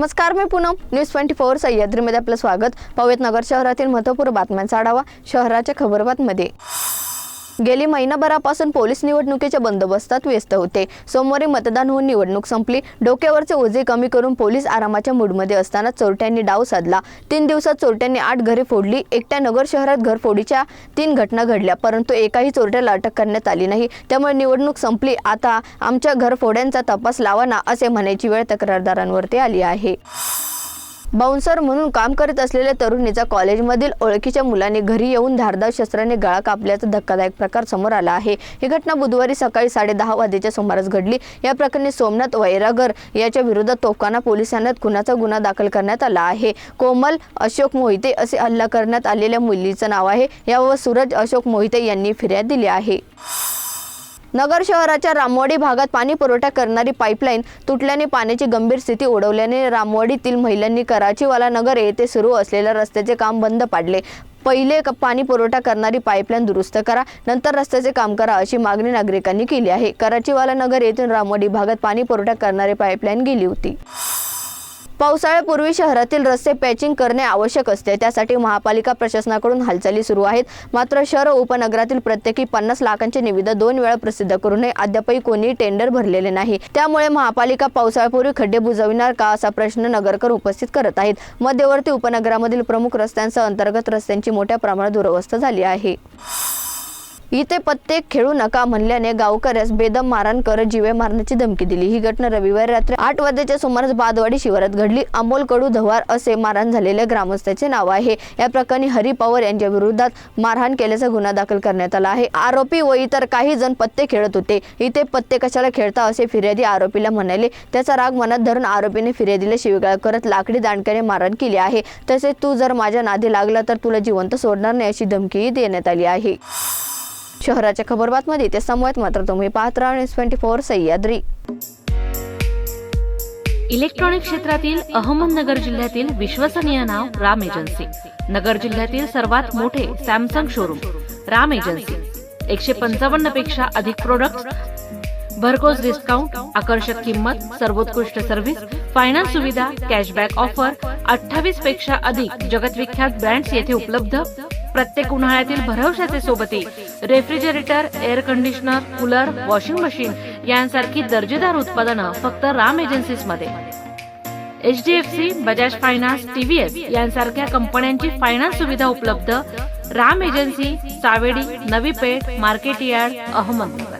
नमस्कार मी Poonam. News twenty four सह्याद्रीमध्ये आपलं स्वागत. पावेत नगर शहरातील महत्त्वपूर्ण बातम्यांचा आढावा शहराच्या खबरबातमध्ये गेली महिनाभरापासून पोलीस निवडणुकीच्या बंदोबस्तात व्यस्त होते. सोमवारी मतदान होऊन निवडणूक संपली. डोक्यावरचे ओझे कमी करून पोलीस आरामाच्या मूडमध्ये असताना चोरट्यांनी डाव साधला. तीन दिवसात चोरट्यांनी आठ घरे फोडली. एकट्या नगर शहरात घरफोडीच्या तीन घटना घडल्या परंतु एकाही चोरट्याला अटक करण्यात आली नाही. त्यामुळे निवडणूक संपली. आता आमच्या घरफोड्यांचा तपास लावा ना असे म्हणायची वेळ तक्रारदारांवरती आली आहे. बाउन्सर म्हणून काम करत असलेल्या तरुणीचा कॉलेजमधील ओळखीच्या मुलाने घरी येऊन धारदार शस्त्राने गळा कापल्याचा धक्कादायक प्रकार समोर आला आहे. ही घटना बुधवारी सकाळी साडेदहा वाजेच्या सुमारास घडली. या प्रकरणी सोमनाथ वैरागर याच्या विरोधात तोफखाना पोलीस ठाण्यात खुनाचा गुन्हा दाखल करण्यात आला आहे. कोमल अशोक मोहिते असे हल्ला करण्यात आलेल्या मुलीचं नाव आहे. यावर सूरज अशोक मोहिते यांनी फिर्याद दिली आहे. नगर शहराच्या रामवाडी भागात पाणी पुरवठा करणारी पाईपलाईन तुटल्याने पाण्याची गंभीर स्थिती ओढवल्याने रामवाडीतील महिलांनी कराचीवाला नगर येथे सुरू असलेल्या रस्त्याचे काम बंद पाडले. पहिले पाणी पुरवठा करणारी पाईपलाईन दुरुस्त करा नंतर रस्त्याचे काम करा अशी मागणी नागरिकांनी केली आहे. कराचीवाला नगर येथून रामवाडी भागात पाणी पुरवठा करणारी पाईपलाईन गेली होती. पावसाळ्यापूर्वी शहरातील रस्ते पॅचिंग करणे आवश्यक असते. त्यासाठी महापालिका प्रशासनाकडून हालचाली सुरू आहेत. मात्र शहर व उपनगरातील प्रत्येकी पन्नास लाखांचे निविदा दोन वेळा प्रसिद्ध करूनही अद्यापही कोणी टेंडर भरलेले नाही. त्यामुळे महापालिका पावसाळ्यापूर्वी खड्डे बुजविणार का असा प्रश्न नगरकर उपस्थित करत आहेत. मध्यवर्ती उपनगरामधील प्रमुख रस्त्यांसह अंतर्गत रस्त्यांची मोठ्या प्रमाणात दुरवस्था झाली आहे. इथे पत्ते खेळू नका म्हणल्याने गावकऱ्यास बेदम मारहाण करत जीवे मारण्याची धमकी दिली. ही घटना रविवारी रात्री आठ वाजेच्या सुमारास बादवाडी शिवारात घडली. अमोल कडू धवार असे मारहाण झालेल्या ग्रामस्थाचे नाव आहे. या प्रकरणी हरी पवार यांच्या विरोधात मारहाण केल्याचा गुन्हा दाखल करण्यात आला आहे. आरोपी व इतर काही जण पत्ते खेळत होते. इथे पत्ते कशाला खेळता असे फिर्यादी आरोपीला म्हणाले. त्याचा राग मनात धरून आरोपीने फिर्यादीला शिवीगाळ करत लाकडी दांडक्याने मारहाण केली आहे. तसेच तू जर माझ्या नादी लागला तर तुला जिवंत सोडणार नाही अशी धमकीही देण्यात आली आहे. शहराच्या खबरबातमध्ये ते समोर मात्र तुम्ही पाहत राहा news twenty four Sahyadri. Electronic क्षेत्रातील अहमदनगर जिल्ह्यातील विश्वसनीय नाव राम एजन्सी. नगर जिल्ह्यातील सर्वात मोठे सॅमसंग शोरूम राम एजन्सी. एकशे पंचावन्नपेक्षा अधिक प्रोडक्ट भरघोस डिस्काउंट आकर्षक किंमत सर्वोत्कृष्ट सर्व्हिस फायनान्स सुविधा कॅशबॅक ऑफर अठ्ठावीसपेक्षा अधिक जगतविख्यात ब्रँड्स येथे उपलब्ध. प्रत्येक उन्हाळ्यातील भरवशाचे सोबती refrigerator air conditioner cooler washing machine यांसारखी दर्जेदार उत्पादनं फक्त Ram एजन्सीजमध्ये. H D F C Bajaj finance TVS यांसारख्या कंपन्यांची फायनान्स सुविधा उपलब्ध Ram agency Savedi Navi Peth market yard Ahmednagar.